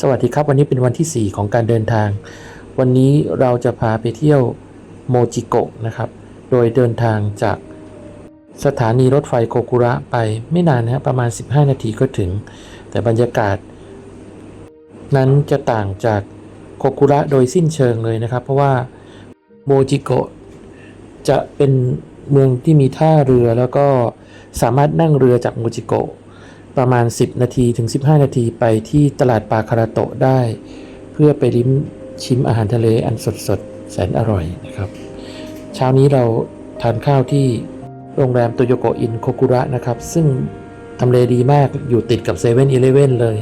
สวัสดีครับ วันนี้เป็นวันที่ 4 ของการเดินทาง วันนี้เราจะพาไปเที่ยวโมจิโกะนะครับ โดยเดินทางจากสถานีรถไฟโคกุระไปไม่นานนะประมาณ 15 นาทีก็ถึง แต่บรรยากาศ นั้นจะต่างจากโคกุระโดยสิ้นเชิงเลยนะครับ เพราะว่าโมจิโกะจะเป็นเมืองที่มีท่าเรือแล้วก็สามารถนั่งเรือจากโมจิโกะ ประมาณ 10 นาทีถึง 15 นาทีไปที่ตลาดปาคาราโตะได้ เพื่อไปลิ้มชิมอาหารทะเลอันสดสดๆแสนอร่อยนะครับ เช้านี้เราทานข้าวที่โรงแรมโตโยโกอินโคกุระนะครับ ซึ่งทำเลดีมากอยู่ติดกับเซเว่นอีเลเว่นเลย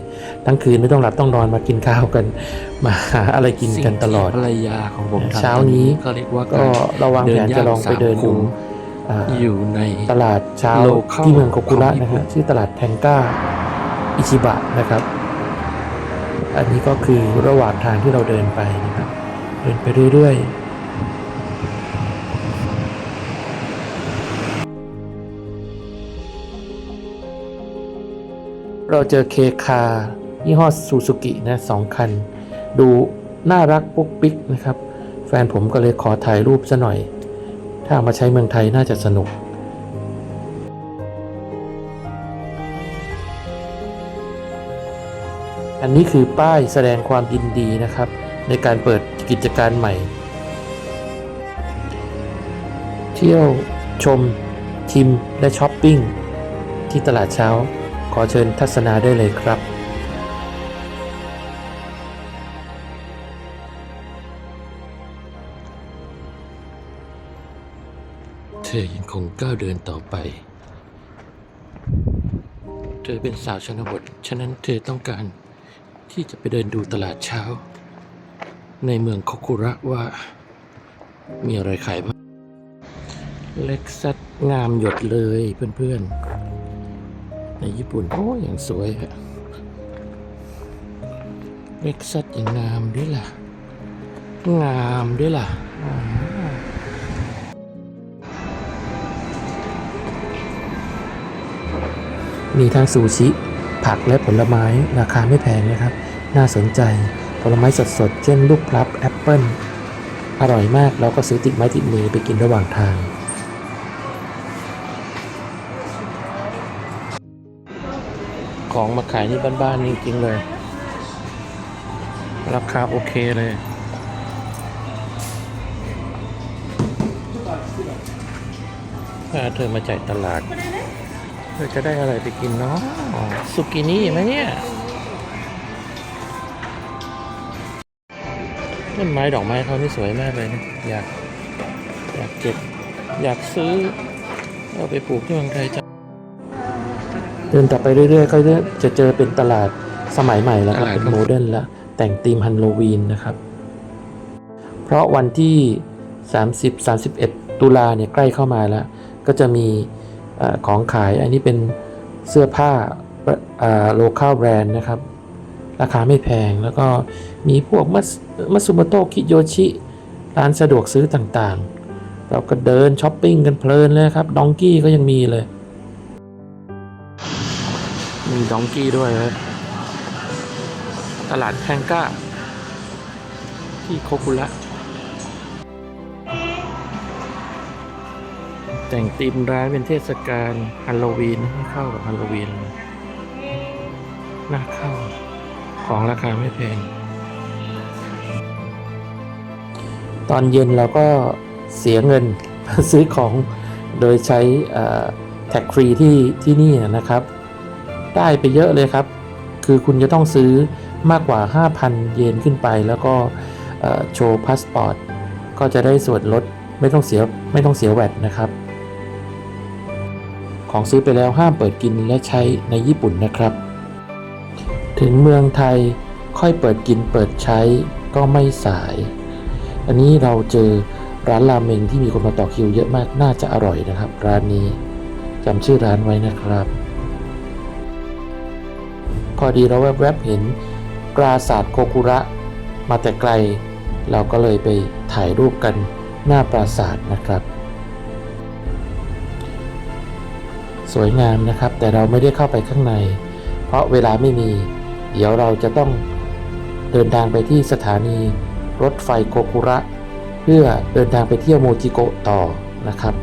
ทั้งคืนไม่ต้องหลับต้องนอนมากินข้าวกัน มาหาอะไรกินกันตลอดภรรยาของผมทำเช้านี้ก็เรียกว่าก็ระวังแผนจะลองไปเดินดู อ่าอยู่ในตลาดเช้า Local ที่เมืองโคกุระของญี่นะปุ่ฮะนชื่อตลาดแทงก้าอิชิบะนะครับ อันนี้ก็คือระหว่างทางที่เราเดินไปนะครับเดินไปเรื่อยๆเราเจอเคคายี่ห้อซูซูกินะสองคัน ดูน่ารักปุ๊กปิ๊กนะครับ แฟนผมก็เลยขอถ่ายรูปซะหน่อย ถ้าเอามาใช้เมืองไทยน่าจะสนุก อันนี้คือป้ายแสดงความยินดีนะครับ ในการเปิดกิจการใหม่ เที่ยวชม ชิม และช้อปปิ้ง ที่ตลาดเช้า ขอเชิญทัศนาได้เลยครับ เธอยังคงก้าวเดินต่อไป เธอเป็นสาวชนบท ฉะนั้นเธอต้องการที่จะไปเดินดูตลาดเช้า ในเมืองโคคุระว่า มีอะไรขายบ้างเล็กซัสงามหยดเลยเพื่อนๆ ในญี่ปุ่น โอ้อย่างสวยอะเล็กซัสอย่างงามด้วยล่ะ งามด้วยล่ะ มีทั้งซูชิ ผักและผลไม้ราคาไม่แพงนะครับ น่าสนใจผลไม้สดๆ เช่นลูกพลับแอปเปิ้ลอร่อยมากเราก็ซื้อติดไม้ติดมือไปกินระหว่างทาง ของมาขายนี่บ้านๆจริงๆเลย ราคาโอเคเลยถ้าเธอมาจ่ายตลาด เธอจะได้อะไรไปกินเนาะสุกินี่ไหมเนี่ยต้นไม้ดอกไม้เขานี่สวยมากเลยนะอยากอยากเก็บ อยากซื้อเอาไปปลูกที่เมืองไทยจังเดินต่อไปเรื่อยๆ ก็จะเจอเป็นตลาดสมัยใหม่แล้วครับตลาดเป็นโมเดิร์นแล้วแต่งธีมฮันโลวีนนะครับ เพราะวันที่ 30 31 ตุลาเนี่ยใกล้เข้ามาแล้ว ก็จะมีเออ ของขายอันนี้เป็นเสื้อผ้าโลคอลแบรนด์นะครับ ราคาไม่แพงแล้วก็มีพวกมัสมัสุมโตะคิโยชิ ร้านสะดวกซื้อต่างๆ เราก็เดินช้อปปิ้งกันเพลินเลยครับดองกี้ก็ยังมีเลย มีดองกี้ด้วยครับตลาดแพงก้า ที่โคคุระ แต่งธีมร้านเป็นเทศกาลฮาโลวีนให้เข้ากับฮาโลวีนน่าเข้า ของราคาไม่แพง ตอนเย็นเราก็เสียเงินซื้อของโดยใช้แท็กฟรีที่ที่นี่นะครับ ได้ไปเยอะเลยครับ คือคุณจะต้องซื้อมากกว่า 5,000 เยนขึ้นไป แล้วก็โชว์พาสปอร์ตก็จะได้ส่วนลดไม่ต้องเสียไม่ต้องเสียแวดนะครับ ของซื้อไปแล้วห้ามเปิดกินและใช้ในญี่ปุ่นนะครับ ถึงเมืองไทยค่อยเปิดกินเปิดใช้ก็ไม่สาย อันนี้เราเจอร้านราเมงที่มีคนมาต่อคิวเยอะมากน่าจะอร่อยนะครับ ร้านนี้จำชื่อร้านไว้นะครับพอดีเราแวบๆเห็นปราสาทโคคุระมาแต่ไกล เราก็เลยไปถ่ายรูปกันหน้าปราสาทนะครับ สวยงามนะครับ แต่เราไม่ได้เข้าไปข้างใน เพราะเวลาไม่มี เดี๋ยวเราจะต้องเดินทางไปที่สถานีรถไฟโกคุระ เพื่อเดินทางไปเที่ยวโมจิโกะต่อนะครับ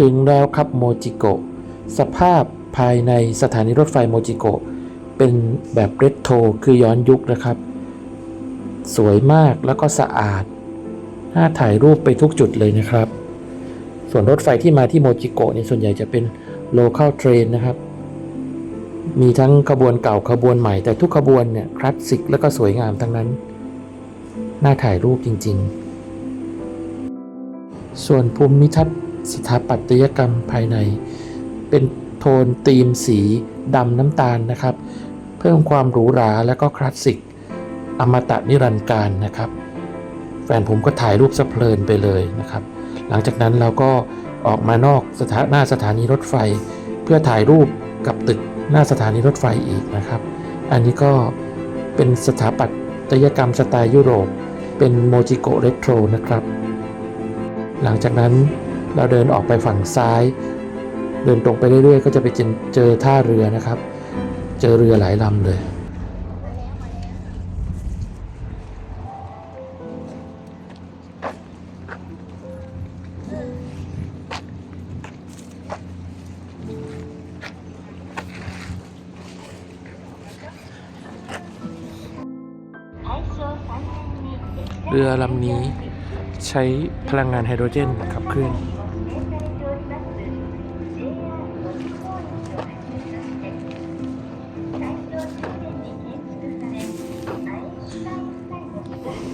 ถึงแล้วครับโมจิโกะสภาพภายในสถานีรถไฟโมจิโกะเป็นแบบเรโทคือย้อนยุคนะครับ สวยมากแล้วก็สะอาด น่าถ่ายรูปไปทุกจุดเลยนะครับ ส่วนรถไฟที่มาที่โมจิโกะเนี่ยส่วนใหญ่จะเป็น local train นะครับ มีทั้งขบวนเก่าขบวนใหม่แต่ทุกขบวนเนี่ยคลาสสิกแล้วก็สวยงามทั้งนั้น น่าถ่ายรูปจริง ๆ ส่วนภูมิทัศน์ สถาปัตยกรรมภายใน เป็นโทนธีมสีดำน้ำตาลนะครับ เพิ่มความหรูหราและก็คลาสสิก อมตะนิรันดร์การนะครับ แฟนผมก็ถ่ายรูปสะเพลินไปเลยนะครับ หลังจากนั้นเราก็ออกมานอกสถาหน้าสถานีรถไฟ เพื่อถ่ายรูปกับตึกหน้าสถานีรถไฟอีกนะครับ อันนี้ก็เป็นสถาปัตยกรรมสไตล์ยุโรป เป็นโมจิโกเรโทรนะครับ หลังจากนั้น เราเดินออกไปฝั่งซ้าย เดินตรงไปเรื่อยๆ ก็จะไปเจอเจอท่าเรือนะครับ เจอเรือหลายลำเลยเรือลำนี้ใช้พลังงานไฮโดรเจนขับเคลื่อน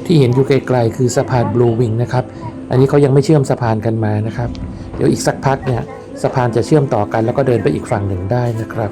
ที่เห็นอยู่ไกลๆคือสะพานบลูวิงนะครับ อันนี้เขายังไม่เชื่อมสะพานกันมานะครับ เดี๋ยวอีกสักพักเนี่ยสะพานจะเชื่อมต่อกันแล้วก็เดินไปอีกฝั่งหนึ่งได้นะครับ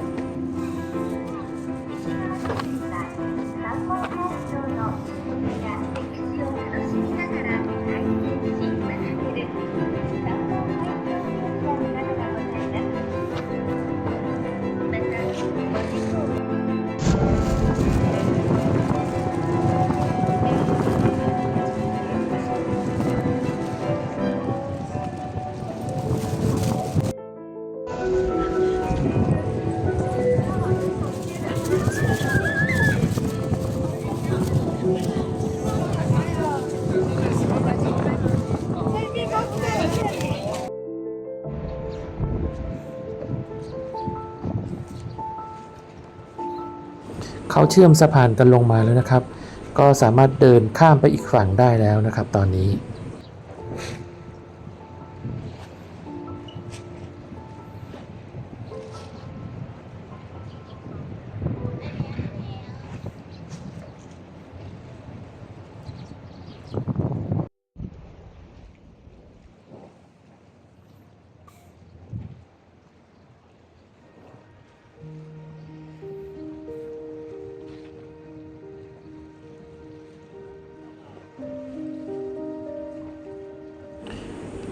เขาเชื่อมสะพานกันลงมาแล้วนะครับ ก็สามารถเดินข้ามไปอีกฝั่งได้แล้วนะครับ ตอนนี้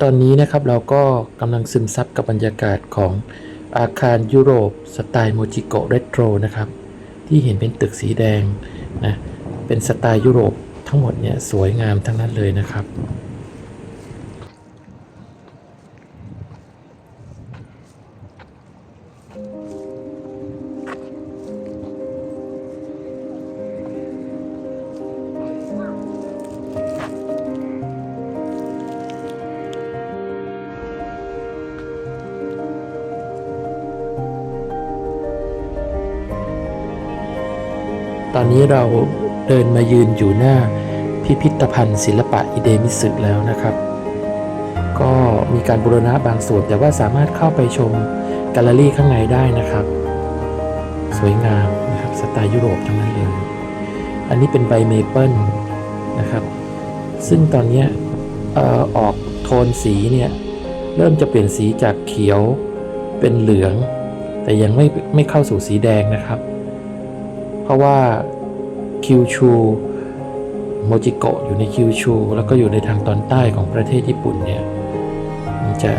ตอนนี้นะครับเราก็กำลังซึมซับกับบรรยากาศของอาคารยุโรปสไตล์โมจิโกะเรโทรนะครับ ที่เห็นเป็นตึกสีแดงนะเป็นสไตล์ยุโรปทั้งหมดเนี่ยสวยงามทั้งนั้นเลยนะครับ นี้เราเดินมายืนอยู่หน้าพิพิธภัณฑ์ศิลปะอิเดมิสึแล้วนะครับ ก็มีการบูรณะบางส่วน แต่ว่าสามารถเข้าไปชมแกลเลอรี่ข้างในได้นะครับ สวยงามนะครับสไตล์ยุโรปทั้งนั้นเลย อันนี้เป็นใบเมเปิลนะครับ ซึ่งตอนนี้ออออกโทนสีเนี่ยเริ่มจะเปลี่ยนสีจากเขียวเป็นเหลือง แต่ยังไม่ไม่เข้าสู่สีแดงนะครับ เพราะว่า คิวชูโมจิโกะอยู่ในคิวชู แล้วก็อยู่ในทางตอนใต้ของประเทศญี่ปุ่นเนี่ยมันจะ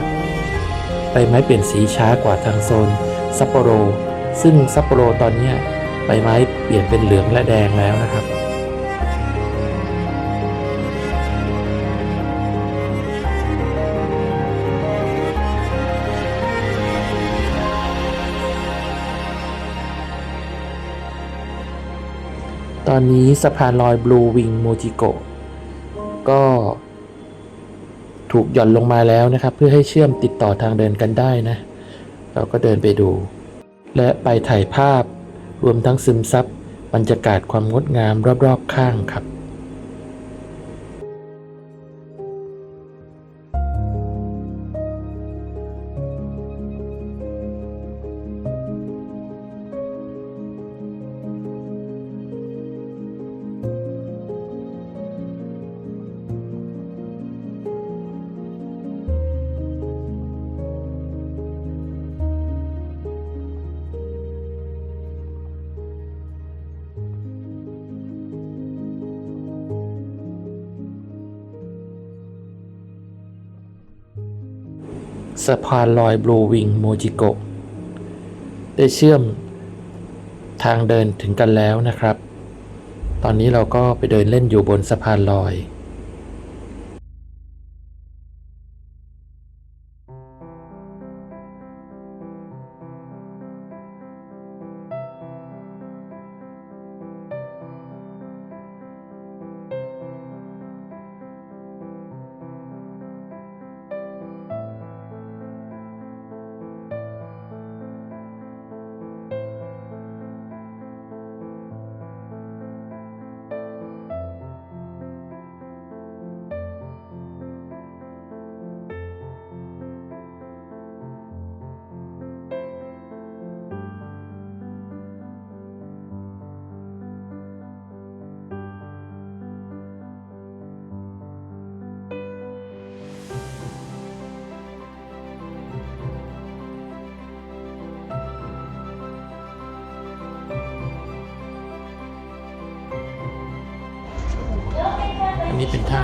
ใบไม้เปลี่ยนสีช้ากว่าทางโซนซัปโปโร ซึ่งซัปโปโรตอนนี้ใบไม้เปลี่ยนเป็นเหลืองและแดงแล้วนะครับ ตอนนี้สะพานลอยบลูวิงโมจิโกก็ถูกหย่อนลงมาแล้วนะครับ เพื่อให้เชื่อมติดต่อทางเดินกันได้นะ เราก็เดินไปดู และไปถ่ายภาพรวมทั้งซึมซับบรรยากาศความงดงามรอบๆข้างครับ สะพานลอยบลูวิงโมจิโกะได้เชื่อมทางเดินถึงกันแล้วนะครับ ตอนนี้เราก็ไปเดินเล่นอยู่บนสะพานลอย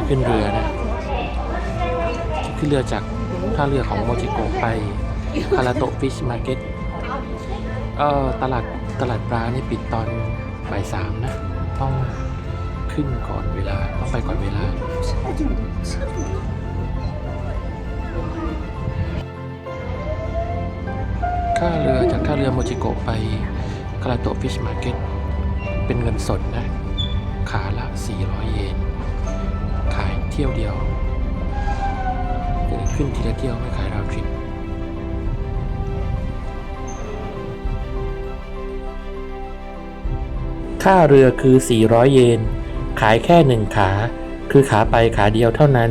ขึ้นเรือนะขึ้นเรือจากท่าเรือของโมจิโกไปคาราโตฟิชมาร์เก็ตเอ่อตลาดตลาดปลานี่ปิดตอนบ่ายสามนะ ต้องขึ้นก่อนเวลา ต้องไปก่อนเวลาค่าเรือจากท่าเรือโมจิโกะไปคาราโตฟิชมาร์เก็ตเป็นเงินสดนะ ขาละ 400 เยนขาย เที่ยวเดียวคือขึ้นทีละเที่ยวไม่ขายราวทริปค่าเรือคือ 400 เยน ขายแค่หนึ่งขา คือขาไปขาเดียวเท่านั้น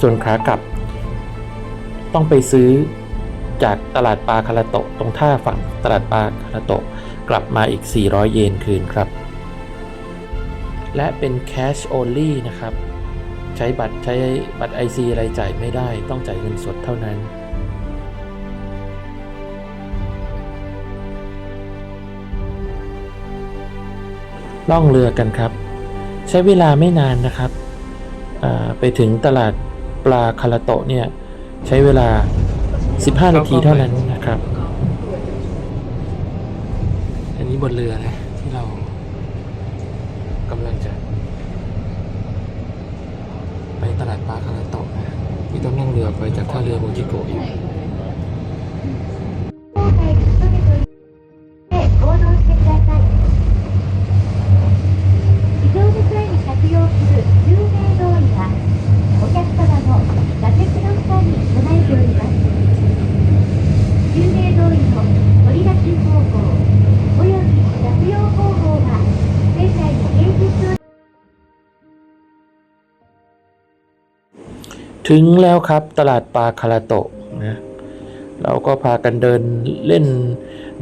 ส่วนขากลับ ต้องไปซื้อจากตลาดปลาคาราโตะตรงท่าฝั่งตลาดปลาคาราโตะกลับมาอีก 400 เยนคืนครับ และเป็น cash only นะครับ ใช้บัตรใช้บัตร IC อะไรจ่ายไม่ได้ต้องจ่ายเงินสดเท่านั้น ล่องเรือกันครับ ใช้เวลาไม่นานนะครับ ไปถึงตลาดปลาคาราโตะเนี่ย ใช้เวลา 15 นาทีเท่านั้นนะครับ อันนี้บนเรือนะ ที่เรากำลังจะ ไป ตลาดปลาคาราโตะนะที่ต้องนั่งเรือไปจากท่าเรือโมจิโกะอยู่ ถึงแล้วครับตลาดปลาคาราโตะนะเราก็พากันเดินเล่น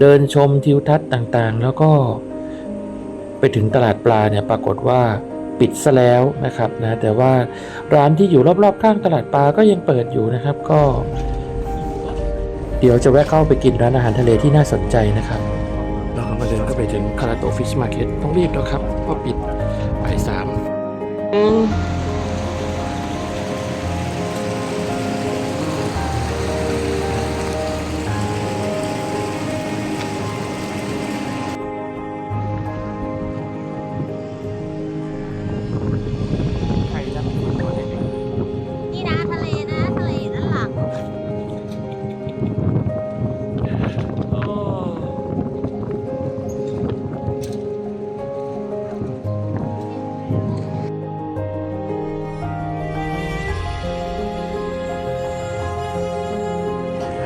เดินชมทิวทัศน์ต่างๆ แล้วก็ไปถึงตลาดปลาเนี่ยปรากฏว่าปิดซะแล้วนะครับนะแต่ว่าร้านที่อยู่รอบๆข้างตลาดปลาก็ยังเปิดอยู่นะครับ ก็ เดี๋ยวจะแวะเข้าไปกินร้านอาหารทะเลที่น่าสนใจนะครับ เราก็มาเดินก็ไปถึงคาราโตฟิชมาร์เก็ตต้องรีบแล้วครับเพราะปิดบ่ายสาม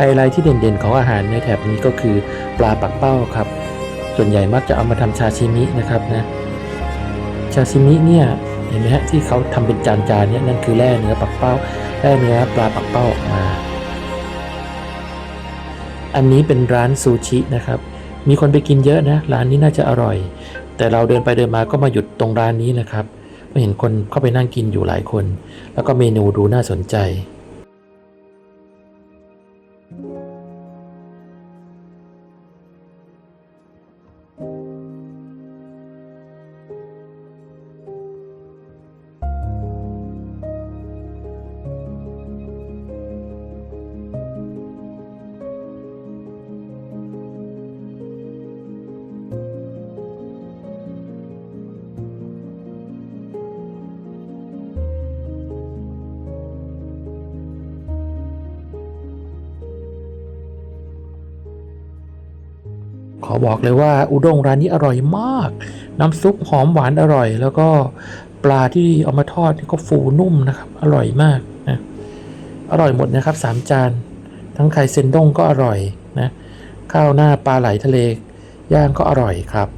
ไฮไลท์ที่เด่นๆของอาหารในแถบนี้ก็คือปลาปักเป้าครับ ส่วนใหญ่มักจะเอามาทำชาชิมินะครับนะ ชาชิมิเนี่ยเห็นไหมฮะที่เขาทำเป็นจานๆเนี่ยนั่นคือแร่เนื้อปักเป้าแร่เนื้อปลาปักเป้าออกมา อันนี้เป็นร้านซูชินะครับ มีคนไปกินเยอะนะ ร้านนี้น่าจะอร่อย แต่เราเดินไปเดินมาก็มาหยุดตรงร้านนี้นะครับก็เห็นคนเข้าไปนั่งกินอยู่หลายคน แล้วก็เมนูดูน่าสนใจ บอกเลยว่าอุด้งร้านนี้อร่อยมาก น้ำซุปหอมหวานอร่อย แล้วก็ปลาที่เอามาทอดก็ฟูนุ่มนะครับ อร่อยมากนะอร่อยหมดนะครับสามจาน ทั้งไข่เซนด้งก็อร่อยนะข้าวหน้าปลาไหลทะเลย่างก็อร่อยครับ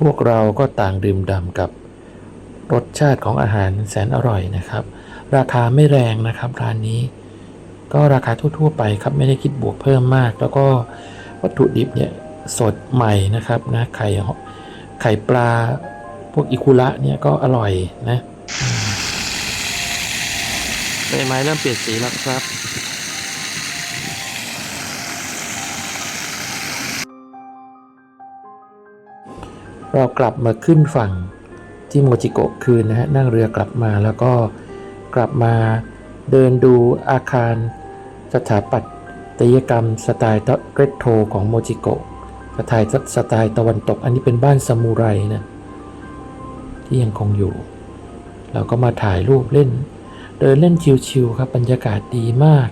พวกเราก็ต่างดื่มด่ำกับรสชาติของอาหารแสนอร่อยนะครับ ราคาไม่แรงนะครับร้านนี้ ก็ราคาทั่วๆไปครับไม่ได้คิดบวกเพิ่มมาก แล้วก็วัตถุดิบเนี่ยสดใหม่นะครับนะไข่ไข่ปลาพวกอิคุระเนี่ยก็อร่อยนะใบไม้เริ่มเปลี่ยนสีแล้วครับเรากลับมาขึ้นฝั่งที่โมจิโกะคืนนะฮะนั่งเรือกลับมาแล้วก็กลับมา เดินดูอาคาร สถาปัตยกรรมสไตล์เรโทรของโมจิโกะสไตล์สไตล์ตะวันตก อันนี้เป็นบ้านซามูไรนะที่ยังคงอยู่ เราก็มาถ่ายรูปเล่น เดินเล่นชิวๆครับบรรยากาศดีมาก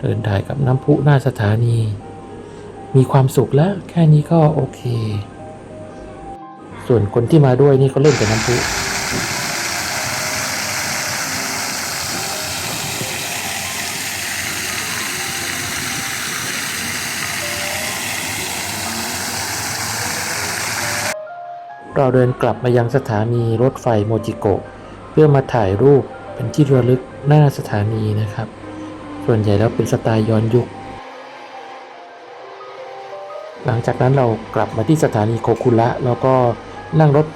เดินถ่ายกับน้ำพุหน้าสถานี มีความสุขแล้ว แค่นี้ก็โอเค ส่วนคนที่มาด้วยนี่เขาเล่นแต่น้ำพุ เราเดินกลับมายังสถานีรถไฟโมจิโกะเพื่อมาถ่ายรูปเป็นที่ระลึกหน้าสถานีนะครับ ส่วนใหญ่แล้วเป็นสไตล์ย้อนยุค หลังจากนั้นเรากลับมาที่สถานีโคคุระแล้วก็นั่งรถ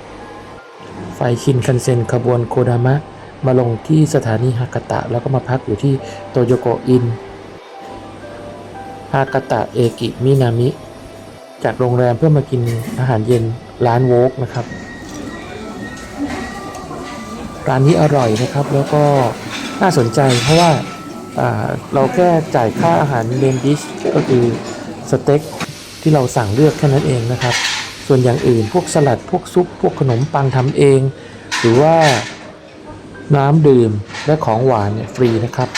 ไฟชินคันเซ็นขบวนโคดามะ มาลงที่สถานีฮากาตะ แล้วก็มาพักอยู่ที่โตโยโกอินฮากาตะเอกิมินามิ จากโรงแรมเพื่อมากินอาหารเย็น ร้านโวกนะครับ ร้านนี้อร่อยนะครับ แล้วก็น่าสนใจเพราะว่าอ่าเราแค่จ่ายค่าอาหารเมนดิชก็คือสเต็กที่เราสั่งเลือกแค่นั้นเองนะครับ ส่วนอย่างอื่นพวกสลัดพวกซุป พวกขนมปังทำเอง หรือว่าน้ำดื่มและของหวานเนี่ยฟรีนะครับ